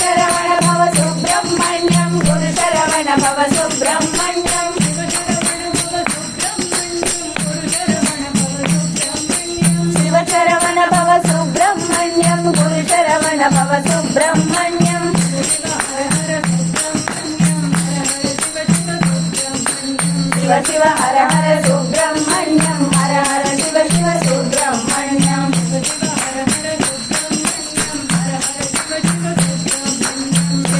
Saravana Bhava Subrahmanyam Guru Bhava Subrahmanyam Shiva Bhava Subrahmanyam Guru Bhava Subrahmanyam Shiva Shiva Hara Hara Subrahma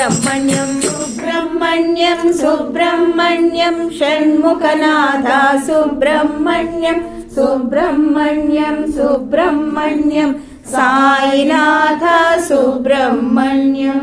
Subrahmanyam. Subrahmanyam Subrahmanyam Shanmukhanatha Subrahmanyam. Subrahmanyam Subrahmanyam Sainath Subrahmanyam.